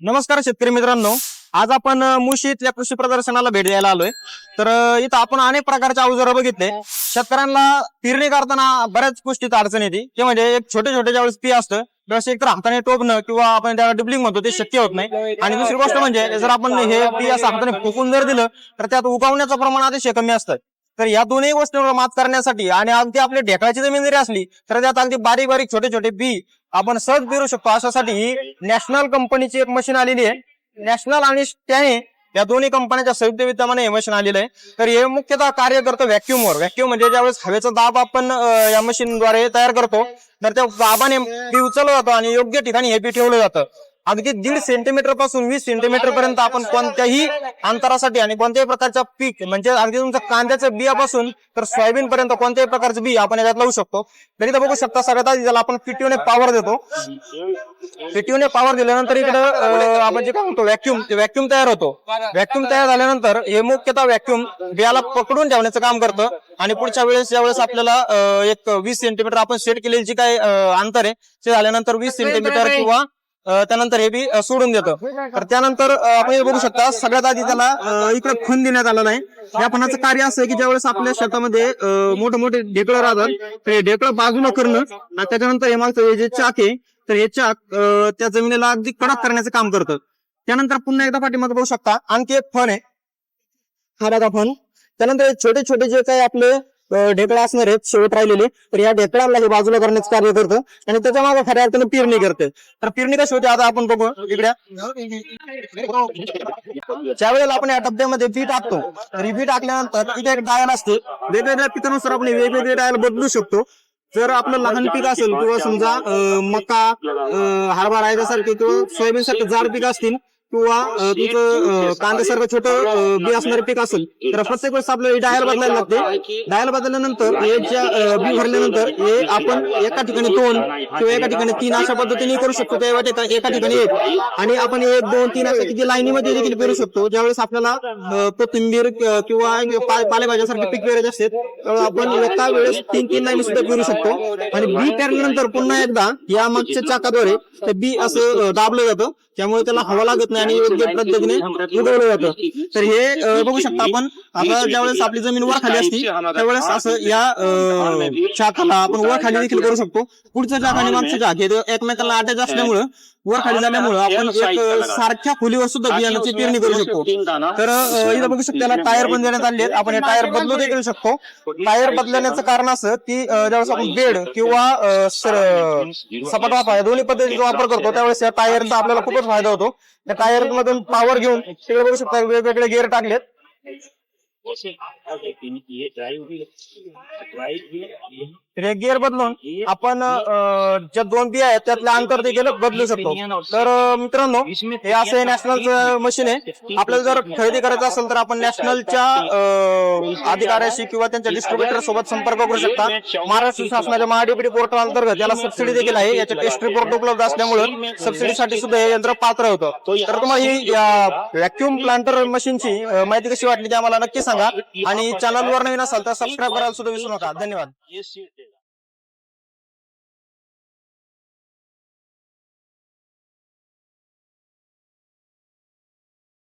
नमस्कार शेतकरी मित्रांनो. आज आपण मुशी इथल्या कृषी प्रदर्शनाला भेट द्यायला आलोय. तर इथं आपण अनेक प्रकारचे अवजारं बघितले. शेतकऱ्यांना पेरणी करताना बऱ्याच गोष्टीत अडचण येते. ते म्हणजे एक छोटे छोटे ज्यावेळेस पी असतं त्यावेळेस एक तर हाताने टोपणं किंवा आपण त्याला डिबलिंग म्हणतो ते शक्य होत नाही. आणि दुसरी गोष्ट म्हणजे जर आपण हे पी असं हाताने फुकून जर दिलं तर त्यात उगवण्याचं प्रमाण अतिशय कमी असतं. तर या दोन्ही गोष्टींवर मात करण्यासाठी आणि अगदी आपली ढेकळाची जमीन जरी असली तर त्यात अगदी बारीक बारीक छोटे छोटे बी आपण सहज पेरू शकतो. अशासाठी ही नॅशनल कंपनीची एक मशीन आलेली आहे. नॅशनल आणि त्याने या दोन्ही कंपन्यांच्या संयुक्त विद्यमाने हे मशीन आलेलं आहे. तर हे मुख्यतः कार्य करतं व्हॅक्युमवर व्हॅक्युम म्हणजे ज्यावेळेस हवेचा दाब आपण या मशीनद्वारे तयार करतो तर त्या दाबाने बी उचललं जातं आणि योग्य ठिकाणी हे बी ठेवलं जातं. अगदी दीड सेंटीमीटरपासून वीस सेंटीमीटर पर्यंत आपण कोणत्याही अंतरासाठी आणि कोणत्याही प्रकारचं पीक म्हणजे अगदी तुमचं कांद्याचं बियापासून तर सोयाबीन पर्यंत कोणत्याही प्रकारचं बी आपण याच्यात लावू शकतो. तरी तर बघू शकता सगळ्यात आधी ज्याला आपण पीटीओने पॉवर देतो. पीटीओने पॉवर दिल्यानंतर इकडे आपण जे काय म्हणतो व्हॅक्युम व्हॅक्युम तयार होतो. व्हॅक्युम तयार झाल्यानंतर हे मुख्यतः व्हॅक्युम बियाला पकडून ठेवण्याचं काम करतं. आणि पुढच्या वेळेस ज्यावेळेस आपल्याला एक वीस सेंटीमीटर आपण सेट केलेली जी काही अंतर आहे ते झाल्यानंतर वीस सेंटीमीटर किंवा त्यानंतर हे बी सोडून देतं. तर त्यानंतर आपण हे बघू शकता सगळ्यात आधी त्याला इकडे खून देण्यात आलं नाही. या फणाचं कार्य असं आहे की ज्यावेळेस आपल्या शेतामध्ये मोठे मोठे ढेकळं राहतात तर हे ढेकळं बाजूला करणं आणि त्याच्यानंतर हे मागचं हे जे चाक आहे तर हे चाक त्या जमिनीला अगदी कडक करण्याचं काम करतं. त्यानंतर पुन्हा एकदा पाठीमागे बघू शकता आणखी एक फण आहे. हा बघा फण. त्यानंतर हे छोटे छोटे जे काही आपले ढेकळं असणार आहेत शेवट राहिलेले. तर या ढेकळाला हे बाजूला करण्याचं कार्य करतं. आणि त्याच्यामागे खऱ्या अर्थाने पेरणी करते. तर पेरणी कशी होते आता आपण बघू इकड्या ज्या वेळेला आपण या डब्यामध्ये बी टाकतो तर ही बी टाकल्यानंतर तिथे एक डायल असते. वेगवेगळ्या पिकानुसार आपण वेगवेगळे डायल बदलू शकतो. जर आपलं लहान पीक असेल किंवा समजा मका हरभरा याच्यासारखे किंवा सोयाबीन सारखे जाड पीक असतील किंवा अं, तुमचं कांद्यासारखं छोटं बी असणारे पीक असेल तर प्रत्येक वेळेस आपल्याला डायल बदलायला लागते. डायल बदलल्यानंतर हे ज्या बी भरल्यानंतर हे आपण एका ठिकाणी दोन किंवा एका ठिकाणी तीन अशा पद्धतीने करू शकतो. त्या वेळेत एका ठिकाणी एक. आणि आपण एक दोन तीन अशा किती लाईनीमध्ये देखील पेरू शकतो. ज्यावेळेस आपल्याला कोथिंबीर किंवा पालेभाज्यासारखे पीक पेरायचे असते त्यावेळेस आपण एका वेळेस तीन तीन लाईनी सुद्धा पेरू शकतो. आणि बी पेरल्यानंतर पुन्हा एकदा या मागच्या चाकाद्वारे ते बी असं दाबलं जातं. त्यामुळे त्याला हवा लागत नाही. आणि योग्य पद्धतीने उगवलं जातं. तर हे बघू शकता आपण. आता ज्यावेळेस आपली जमीन वर खाली असती त्यावेळेस असं या चाकाला आपण वर खाली देखील करू शकतो. पुढचं चाक आणि मागचं चाक हे एकमेकांना अटॅच असल्यामुळं वर खाली झाल्यामुळं आपण एक सारख्या खोलीवर सुद्धा बियाण्याची पेरणी करू शकतो तर इथं बघू शकतो त्याला टायर पण देण्यात आले आहेत आपण हे टायर बदलू देखील शकतो टायर बदलण्याचं कारण असं की ज्यावेळेस आपण बेड किंवा सपाट वापर या दोन्ही पद्धतीचा वापर करतो त्यावेळेस या टायरचा आपल्याला खूपच फायदा होतो त्या टायर मधून पॉवर घेऊन तिकडे बघू शकता वेगवेगळे गिअर टाकलेत तर गिअर बदलून आपण ज्या दोन बिया आहेत त्यातलं अंतर देखील बदलू शकतो. तर मित्रांनो हे असं नॅशनल मशीन आहे. आपल्याला जर खरेदी करायचं असेल तर आपण नॅशनलच्या अधिकाऱ्याशी किंवा त्यांच्या डिस्ट्रीब्युटर सोबत संपर्क करू शकता. महाराष्ट्र शासनाच्या महाडीपीडी पोर्टल अंतर्गत याला सबसिडी देखील आहे. याचे टेस्ट रिपोर्ट उपलब्ध असल्यामुळे सबसिडीसाठी सुद्धा हे यंत्र पात्र होतं. तर तुम्हाला ही व्हॅक्युम प्लांटर मशीनची माहिती कशी वाटली ते आम्हाला नक्की सांगा. आणि चॅनलवर नवीन असाल तर सबस्क्राईब करायला सुद्धा विसरू नका. धन्यवाद.